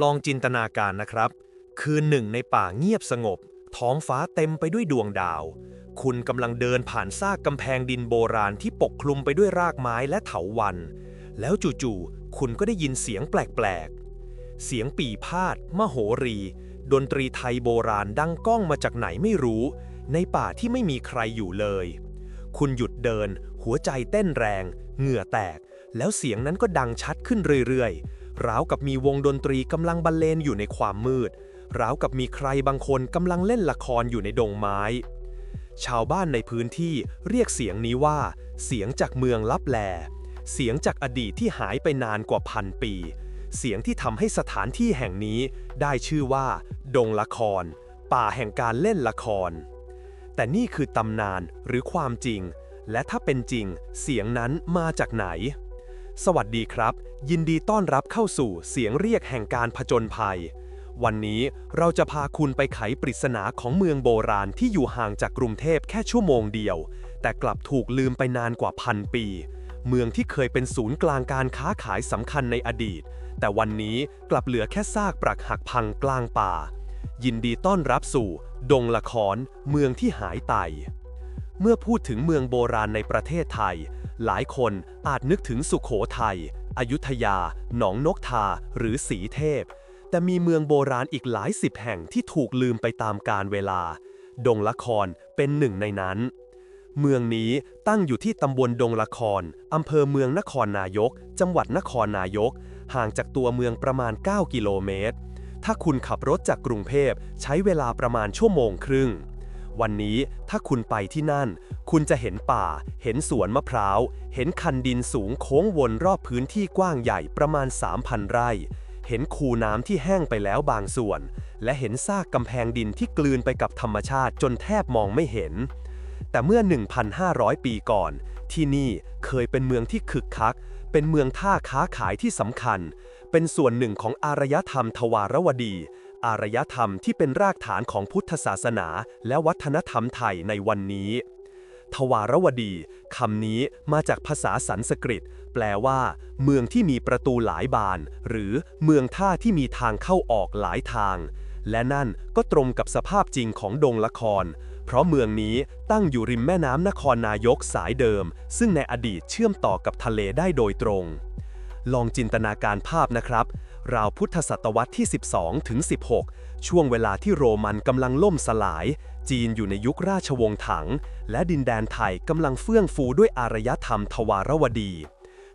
ลองจินตนาการนะครับ คืนหนึ่งในป่าเงียบสงบ ท้องฟ้าเต็มไปด้วยดวงดาว คุณกำลังเดินผ่านซากกำแพงดินโบราณที่ปกคลุมไปด้วยรากไม้และเถาวัลย์แล้วจู่ๆ คุณก็ได้ยินเสียงแปลกๆ เสียงปีพาดมโหรี ดนตรีไทยโบราณดังก้องมาจากไหนไม่รู้ ในป่าที่ไม่มีใครอยู่เลย คุณหยุดเดิน หัวใจเต้นแรง เหงื่อแตก แล้วเสียงนั้นก็ดังชัดขึ้นเรื่อยๆ ราวกับมีวงดนตรีกำลังบรรเลงอยู่ในความมืด ราวกับมีใครบางคนกำลังเล่นละครอยู่ในดงไม้ ชาวบ้านในพื้นที่เรียกเสียงนี้ว่า เสียงจากเมืองลับแล เสียงจากอดีตที่หายไปนานกว่าพันปี เสียงที่ทำให้สถานที่แห่งนี้ได้ชื่อว่า ดงละคร ป่าแห่งการเล่นละคร แต่นี่คือตำนานหรือความจริง และถ้าเป็นจริง เสียงนั้นมาจากไหน สวัสดีครับ ยินดีต้อนรับเข้าสู่เสียงเรียกแห่งการผจญภัย วันนี้เราจะพาคุณไปไขปริศนาของเมืองโบราณที่อยู่ห่างจากกรุงเทพแค่ชั่วโมงเดียว แต่กลับถูกลืมไปนานกว่าพันปี เมืองที่เคยเป็นศูนย์กลางการค้าขายสำคัญในอดีต แต่วันนี้กลับเหลือแค่ซากปรักหักพังกลางป่า ยินดีต้อนรับสู่ ดงละครเมืองที่หายไต เมื่อพูดถึงเมืองโบราณในประเทศไทย หลายคนอาจนึกถึงสุขโขทัย อยุธยา หนองนกทา หรือสีเทพ แต่มีเมืองโบราณอีกหลายสิบแห่งที่ถูกลืมไปตามกาลเวลา ดงละครเป็นหนึ่งในนั้น เมืองนี้ตั้งอยู่ที่ตำบลดงละคร อำเภอเมืองนครนายก จังหวัดนครนายก ห่างจากตัวเมืองประมาณ 9 กิโลเมตร ถ้าคุณขับรถจากกรุงเทพใช้เวลาประมาณชั่วโมงครึ่ง วันนี้ถ้าคุณไปที่นั่น คุณจะเห็นป่า เห็นสวนมะพร้าว เห็นคันดินสูงโค้งวนรอบพื้นที่กว้างใหญ่ประมาณ 3,000 ไร่ เห็นคูน้ำที่แห้งไปแล้วบางส่วน และเห็นซากกำแพงดินที่กลืนไปกับธรรมชาติจนแทบมองไม่เห็น แต่เมื่อ 1,500 ปีก่อน ที่นี่เคยเป็นเมืองที่คึกคัก เป็นเมืองท่าค้าขายที่สำคัญ เป็นส่วนหนึ่งของอารยธรรมทวารวดี อารยธรรมที่เป็นรากฐานของพุทธศาสนา และวัฒนธรรมไทยในวันนี้ ทวารวดีคำนี้มาจากภาษาสันสกฤต แปลว่า เมืองที่มีประตูหลายบาน หรือเมืองท่าที่มีทางเข้าออกหลายทาง และนั่นก็ตรงกับสภาพจริงของดงละคร เพราะเมืองนี้ตั้งอยู่ริมแม่น้ำนครนายกสายเดิม ซึ่งในอดีตเชื่อมต่อกับทะเลได้โดยตรง ลองจินตนาการภาพนะครับ ราวพุทธศตวรรษที่ 12 ถึง 16 ช่วงเวลาที่โรมันกำลังล่มสลาย จีนอยู่ในยุคราชวงศ์ถัง และดินแดนไทยกำลังเฟื่องฟูด้วยอารยธรรมทวารวดี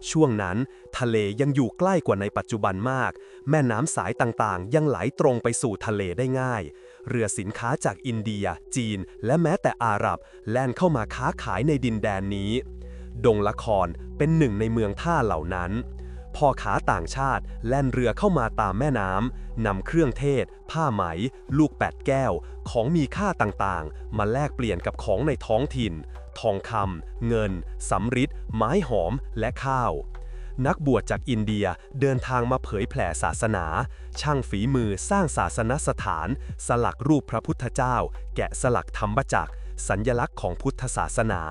ช่วงนั้น ทะเลยังอยู่ใกล้กว่าในปัจจุบันมาก แม่น้ำสายต่างๆ ยังไหลตรงไปสู่ทะเลได้ง่าย เรือสินค้าจากอินเดีย จีน และแม้แต่อาหรับ แล่นเข้ามาค้าขายในดินแดนนี้ ดงละครเป็นหนึ่งในเมืองท่าเหล่านั้น พ่อค้าต่างชาติ แล่นเรือเข้ามาตามแม่น้ำนำเครื่องเทศ ผ้าไหม ลูกแปดแก้ว ของมีค่าต่างๆ มาแลกเปลี่ยนกับของในท้องถิ่น ทองคำเงินสำริดไม้หอมและข้าว นักบวชจากอินเดียเดินทางมาเผยแผ่ศาสนา ช่างฝีมือสร้างศาสนสถาน สลักรูปพระพุทธเจ้า แกะสลักธรรมจักรสัญญลักษณ์ของพุทธศาสนา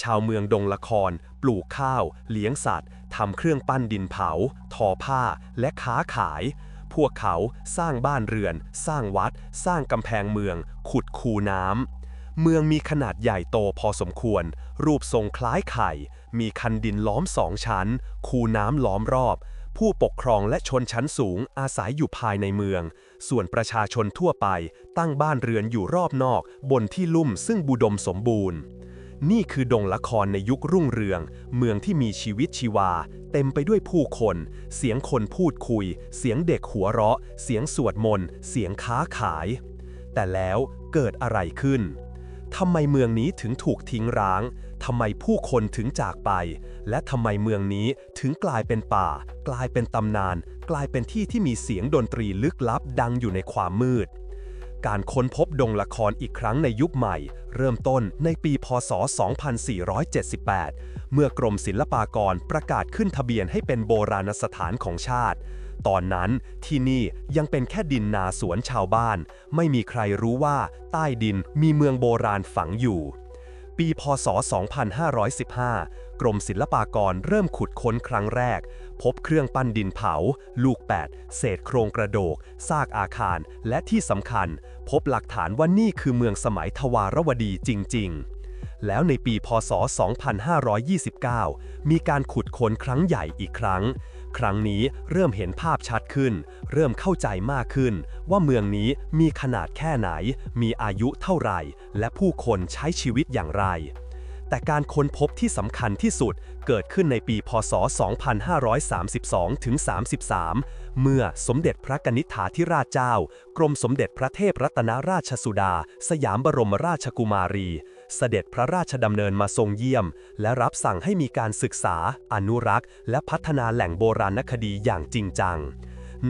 ชาวเมืองดงละคร ปลูกข้าว เลี้ยงสัตว์ ทำเครื่องปั้นดินเผา ทอผ้า และค้าขาย พวกเขาสร้างบ้านเรือน สร้างวัด สร้างกำแพงเมือง ขุดคูน้ำ เมืองมีขนาดใหญ่โตพอสมควร รูปทรงคล้ายไข่ มีคันดินล้อมสองชั้น คูน้ำล้อมรอบ ผู้ปกครองและชนชั้นสูงอาศัยอยู่ภายในเมือง ส่วนประชาชนทั่วไปตั้งบ้านเรือนอยู่รอบนอก บนที่ลุ่มซึ่งบุดมสมบูรณ์ นี่คือดงละครในยุครุ่งเรือง เมืองที่มีชีวิตชีวา เต็มไปด้วยผู้คน เสียงคนพูดคุย เสียงเด็กหัวเราะ เสียงสวดมนต์ เสียงค้าขาย แต่แล้วเกิดอะไรขึ้นทำไมเมืองนี้ถึงถูกทิ้งร้างทำไมผู้คนถึงจากไป และทำไมเมืองนี้ถึงกลายเป็นป่า กลายเป็นตำนาน กลายเป็นที่ที่มีเสียงดนตรีลึกลับดังอยู่ในความมืด การค้นพบดงละครอีกครั้งในยุคใหม่ เริ่มต้นในปี พศ 2478 เมื่อกรมศิลปากรประกาศขึ้นทะเบียนให้เป็นโบราณสถานของชาติ ตอนนั้นที่นี่ยังเป็นแค่ดินนาสวนชาวบ้าน ไม่มีใครรู้ว่าใต้ดินมีเมืองโบราณฝังอยู่ ปี พศ 2515 กรมศิลปากรเริ่มขุดค้นครั้งแรก พบเครื่องปั้นดินเผา ลูกแปดเศษโครงกระโดก ซากอาคาร และที่สำคัญ พบหลักฐานว่านี่คือเมืองสมัยทวารวดีจริง ๆแล้วในปี พศ 2529 มีการขุดค้นครั้งใหญ่อีกครั้ง ครั้งนี้เริ่มเห็นภาพชัดขึ้น เริ่มเข้าใจมากขึ้น ว่าเมืองนี้มีขนาดแค่ไหน มีอายุเท่าไหร่ และผู้คนใช้ชีวิตอย่างไร แต่การค้นพบที่สำคัญที่สุดเกิดขึ้นในปีพศ 2532 ถึง 33 เมื่อสมเด็จพระกนิษฐาธิราชเจ้า กรมสมเด็จพระเทพรัตนราชสุดา สยามบรมราชกุมารี เสด็จพระราชดำเนินมาทรงเยี่ยม และรับสั่งให้มีการศึกษา อนุรักษ์ และพัฒนาแหล่งโบราณคดีอย่างจริงจัง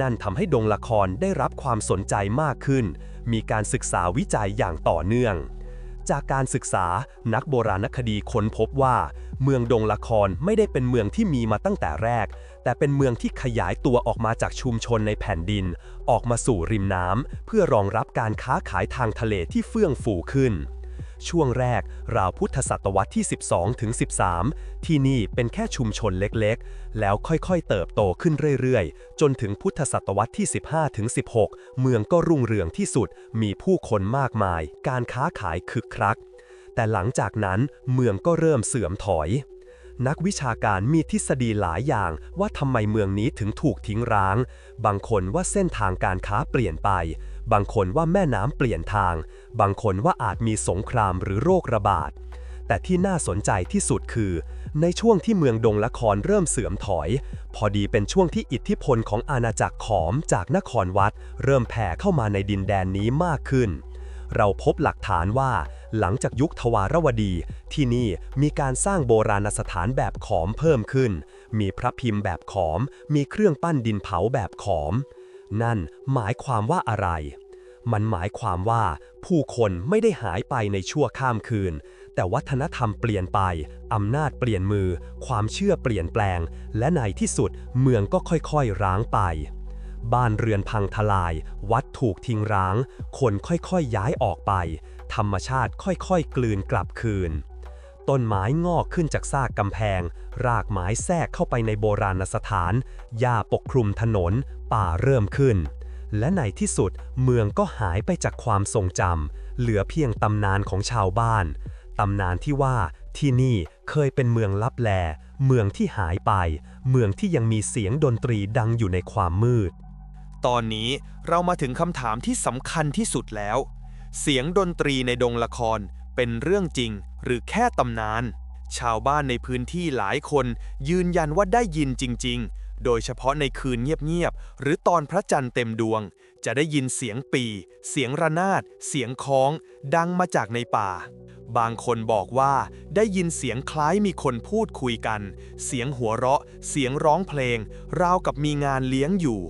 นั่นทำให้ดงละครได้รับความสนใจมากขึ้น มีการศึกษาวิจัยอย่างต่อเนื่อง จากการศึกษานักโบราณคดีค้นพบว่า เมืองดงละครไม่ได้เป็นเมืองที่มีมาตั้งแต่แรก แต่เป็นเมืองที่ขยายตัวออกมาจากชุมชนในแผ่นดิน ออกมาสู่ริมน้ำเพื่อรองรับการค้าขายทางทะเลที่เฟื่องฟูขึ้น ช่วงแรกราวพุทธศตวรรษที่ 12ถึง13 ที่นี่เป็นแค่ชุมชนเล็กๆ แล้วค่อยๆ เติบโตขึ้นเรื่อยๆ จนถึงพุทธศตวรรษที่ 15ถึง16 เมืองก็รุ่งเรืองที่สุด มีผู้คนมากมาย การค้าขายคึกครัก แต่หลังจากนั้นเมืองก็เริ่มเสื่อมถอยนักวิชาการมีทฤษฎีหลายอย่างว่าทำไมเมืองนี้ถึงถูกทิ้งร้าง บางคนว่าเส้นทางการค้าเปลี่ยนไป บางคนว่าแม่น้ำเปลี่ยนทาง บางคนว่าอาจมีสงครามหรือโรคระบาด แต่ที่น่าสนใจที่สุดคือ ในช่วงที่เมืองดงละครเริ่มเสื่อมถอย พอดีเป็นช่วงที่อิทธิพลของอาณาจักรขอมจากนครวัด เริ่มแผ่เข้ามาในดินแดนนี้มากขึ้นเราพบหลักฐานว่า หลังจากยุคทวารวดี ที่นี่มีการสร้างโบราณสถานแบบขอมเพิ่มขึ้น มีพระพิมพ์แบบขอม มีเครื่องปั้นดินเผาแบบขอม นั่นหมายความว่าอะไร มันหมายความว่าผู้คนไม่ได้หายไปในชั่วข้ามคืน แต่วัฒนธรรมเปลี่ยนไป อำนาจเปลี่ยนมือ ความเชื่อเปลี่ยนแปลง และในที่สุดเมืองก็ค่อยๆร้างไป บ้านเรือนพังทลาย วัดถูกทิ้งร้าง คนค่อยๆย้ายออกไป ธรรมชาติค่อยๆกลืนกลับคืน ต้นไม้งอกขึ้นจากซากกำแพง รากไม้แทรกเข้าไปในโบราณสถาน หญ้าปกคลุมถนน ป่าเริ่มขึ้น และในที่สุดเมืองก็หายไปจากความทรงจำ เหลือเพียงตำนานของชาวบ้าน ตำนานที่ว่าที่นี่เคยเป็นเมืองลับแล เมืองที่หายไป เมืองที่ยังมีเสียงดนตรีดังอยู่ในความมืด ตอนนี้เรามาถึงคำถามที่สำคัญที่สุดแล้ว เสียงดนตรีในดงละคร เป็นเรื่องจริงหรือแค่ตำนาน ชาวบ้านในพื้นที่หลายคนยืนยันว่าได้ยินจริง ๆ โดยเฉพาะในคืนเงียบๆ หรือตอนพระจันทร์เต็มดวง จะได้ยินเสียงปี เสียงระนาด เสียงคล้อง ดังมาจากในป่า บางคนบอกว่าได้ยินเสียงคล้ายมีคนพูดคุยกัน เสียงหัวเราะ เสียงร้องเพลง ราวกับมีงานเลี้ยงอยู่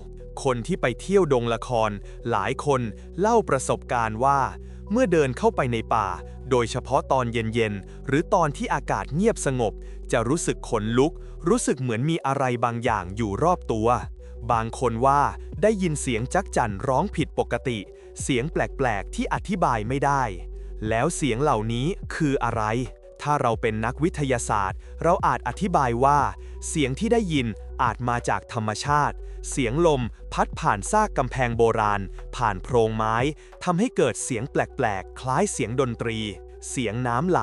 คนที่ไปเที่ยวดงละคร หลายคนเล่าประสบการณ์ว่า เมื่อเดินเข้าไปในป่า โดยเฉพาะตอนเย็นๆ หรือตอนที่อากาศเงียบสงบ จะรู้สึกขนลุก รู้สึกเหมือนมีอะไรบางอย่างอยู่รอบตัว บางคนว่าได้ยินเสียงจักจั่นร้องผิดปกติ เสียงแปลกๆ ที่อธิบายไม่ได้ แล้วเสียงเหล่านี้คืออะไร ถ้าเราเป็นนักวิทยาศาสตร์ เราอาจอธิบายว่า เสียงที่ได้ยิน อาจมาจากธรรมชาติ เสียงลมพัดผ่านซากกำแพงโบราณ ผ่านโพรงไม้ทำให้เกิดเสียงแปลกๆ คล้ายเสียงดนตรี เสียงน้ำไหล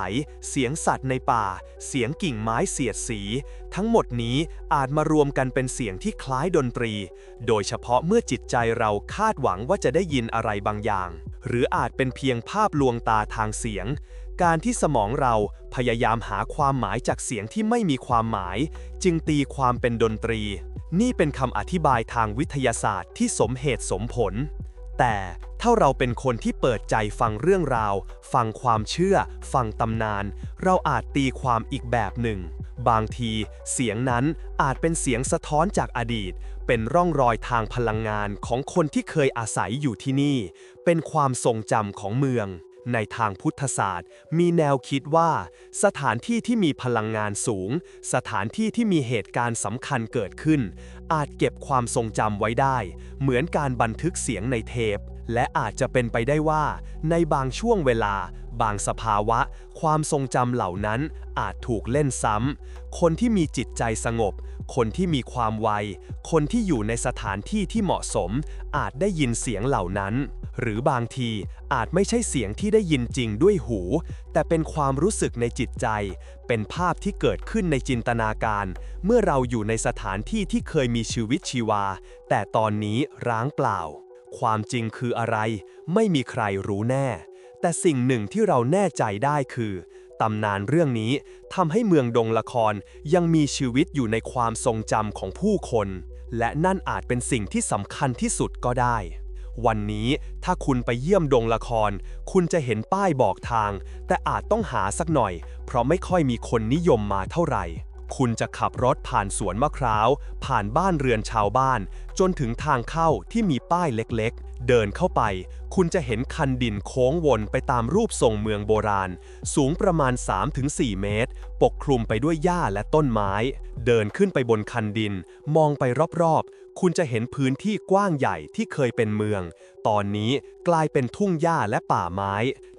เสียงสัตว์ในป่า เสียงกิ่งไม้เสียดสี ทั้งหมดนี้อาจมารวมกันเป็นเสียงที่คล้ายดนตรี โดยเฉพาะเมื่อจิตใจเราคาดหวังว่าจะได้ยินอะไรบางอย่าง หรืออาจเป็นเพียงภาพลวงตาทางเสียง การที่สมองเราพยายามหาความหมายจากเสียงที่ไม่มีความหมาย จึงตีความเป็นดนตรี นี่เป็นคำอธิบายทางวิทยาศาสตร์ที่สมเหตุสมผล แต่ถ้าเราเป็นคนที่เปิดใจฟังเรื่องราว ฟังความเชื่อ ฟังตำนาน เราอาจตีความอีกแบบหนึ่ง บางทีเสียงนั้นอาจเป็นเสียงสะท้อนจากอดีต เป็นร่องรอยทางพลังงานของคนที่เคยอาศัยอยู่ที่นี่ เป็นความทรงจำของเมือง ในทางพุทธศาสตร์ มีแนวคิดว่า สถานที่ที่มีพลังงานสูง สถานที่ที่มีเหตุการณ์สำคัญเกิดขึ้น อาจเก็บความทรงจำไว้ได้ เหมือนการบันทึกเสียงในเทป และอาจจะเป็นไปได้ว่า ในบางช่วงเวลา บางสภาวะ ความทรงจำเหล่านั้นอาจถูกเล่นซ้ำ คนที่มีจิตใจสงบ คนที่มีความไว คนที่อยู่ในสถานที่ที่เหมาะสม อาจได้ยินเสียงเหล่านั้น หรือบางทีอาจไม่ใช่เสียงที่ได้ยินจริงด้วยหู แต่เป็นความรู้สึกในจิตใจ เป็นภาพที่เกิดขึ้นในจินตนาการ เมื่อเราอยู่ในสถานที่ที่เคยมีชีวิตชีวา แต่ตอนนี้ร้างเปล่า ความจริงคืออะไร ไม่มีใครรู้แน่ แต่สิ่งหนึ่งที่เราแน่ใจได้คือตำนานเรื่องนี้ทำให้เมืองดงละครยังมีชีวิตอยู่ในความทรงจำของผู้คน และนั่นอาจเป็นสิ่งที่สำคัญที่สุดก็ได้ วันนี้ถ้าคุณไปเยี่ยมดงละคร คุณจะเห็นป้ายบอกทาง แต่อาจต้องหาสักหน่อย เพราะไม่ค่อยมีคนนิยมมาเท่าไหร่ คุณจะขับรถผ่านสวนมะพร้าว ผ่านบ้านเรือนชาวบ้าน จนถึงทางเข้าที่มีป้ายเล็กๆ เดินเข้าไป คุณจะเห็นคันดินโค้งวนไปตามรูปทรงเมืองโบราณ สูงประมาณ 3-4 เมตร ปกคลุมไปด้วยหญ้าและต้นไม้ เดินขึ้นไปบนคันดิน มองไปรอบๆ คุณจะเห็นพื้นที่กว้างใหญ่ที่เคยเป็นเมือง ตอนนี้กลายเป็นทุ่งหญ้าและป่าไม้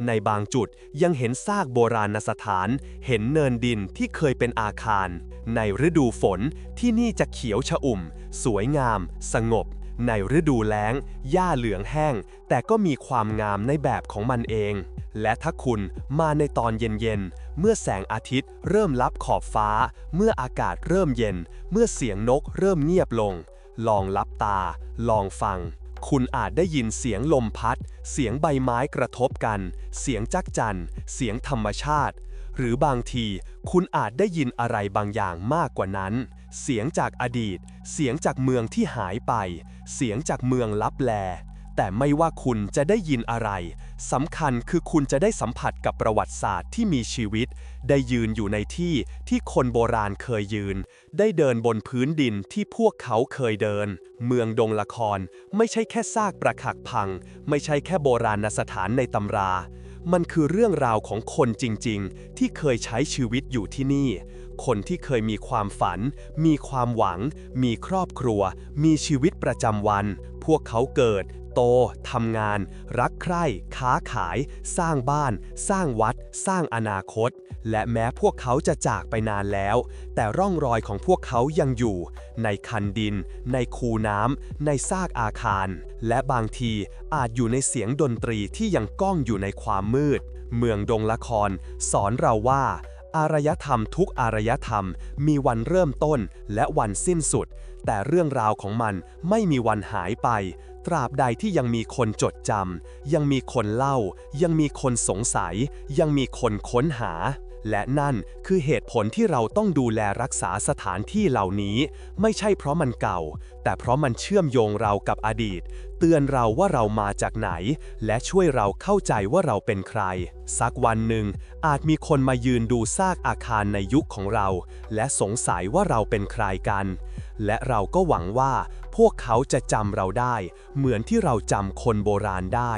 ในบางจุดยังเห็นซากโบราณสถาน เห็นเนินดินที่เคยเป็นอาคาร ในฤดูฝนที่นี่จะเขียวชอุ่ม สวยงาม สงบ ในฤดูแล้ง หญ้าเหลืองแห้ง แต่ก็มีความงามในแบบของมันเอง และถ้าคุณมาในตอนเย็นๆ เมื่อแสงอาทิตย์เริ่มลับขอบฟ้า เมื่ออากาศเริ่มเย็น เมื่อเสียงนกเริ่มเงียบลง ลองลับตา ลองฟัง คุณอาจได้ยินเสียงลมพัด เสียงใบไม้กระทบกัน เสียงจักจัน เสียงธรรมชาติ หรือบางทีคุณอาจได้ยินอะไรบางอย่างมากกว่านั้น เสียงจากอดีต เสียงจากเมืองที่หายไป เสียงจากเมืองลับแล แต่ไม่ว่าคุณจะได้ยินอะไรสำคัญคือคุณจะได้สัมผัสกับประวัติศาสตร์ที่มีชีวิต ได้ยืนอยู่ในที่ที่คนโบราณเคยยืน ได้เดินบนพื้นดินที่พวกเขาเคยเดิน เมืองดงละคร ไม่ใช่แค่ซากปรักหักพัง ไม่ใช่แค่โบราณสถานในตำรา มันคือเรื่องราวของคนจริง ๆ ที่เคยใช้ชีวิตอยู่ที่นี่ คนที่เคยมีความฝัน มีความหวัง มีครอบครัว มีชีวิตประจำวัน พวกเขาเกิด โต ทำงาน รักใคร่ ค้าขาย สร้างบ้าน สร้างวัด สร้างอนาคต และแม้พวกเขาจะจากไปนานแล้ว แต่ร่องรอยของพวกเขายังอยู่ ในคันดิน ในคูน้ำในซากอาคาร และบางทีอาจอยู่ในเสียงดนตรีที่ยังก้องอยู่ในความมืด เมืองดงละคร สอนเราว่าอารยธรรมทุกอารยธรรมมีวันเริ่มต้นและวันสิ้นสุด แต่เรื่องราวของมันไม่มีวันหายไป ตราบใดที่ยังมีคนจดจำ ยังมีคนเล่า ยังมีคนสงสัย ยังมีคนค้นหา และนั่นคือเหตุผลที่เราต้องดูแลรักษาสถานที่เหล่านี้ ไม่ใช่เพราะมันเก่า แต่เพราะมันเชื่อมโยงเรากับอดีต เตือนเราว่าเรามาจากไหน และช่วยเราเข้าใจว่าเราเป็นใคร สักวันหนึ่ง อาจมีคนมายืนดูซากอาคารในยุคของเรา และสงสัยว่าเราเป็นใครกัน และเราก็หวังว่าพวกเขาจะจำเราได้ เหมือนที่เราจำคนโบราณได้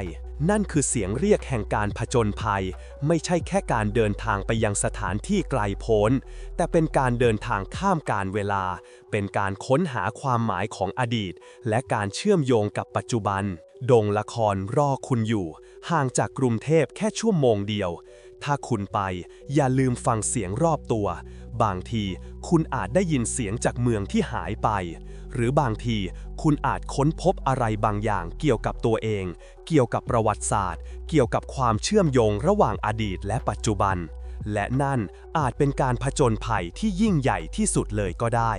นั่นคือเสียงเรียกแห่งการผจญภัย ไม่ใช่แค่การเดินทางไปยังสถานที่ไกลโพ้น แต่เป็นการเดินทางข้ามการเวลา เป็นการค้นหาความหมายของอดีต และการเชื่อมโยงกับปัจจุบันดงละครรอคุณอยู่ ห่างจากกรุงเทพแค่ชั่วโมงเดียว ถ้าคุณไป อย่าลืมฟังเสียงรอบตัว บางทีคุณอาจได้ยินเสียงจากเมืองที่หายไป หรือบางทีคุณอาจค้นพบอะไรบางอย่างเกี่ยวกับตัวเอง เกี่ยวกับประวัติศาสตร์ เกี่ยวกับความเชื่อมโยงระหว่างอดีตและปัจจุบัน และนั่นอาจเป็นการผจญภัยที่ยิ่งใหญ่ที่สุดเลยก็ได้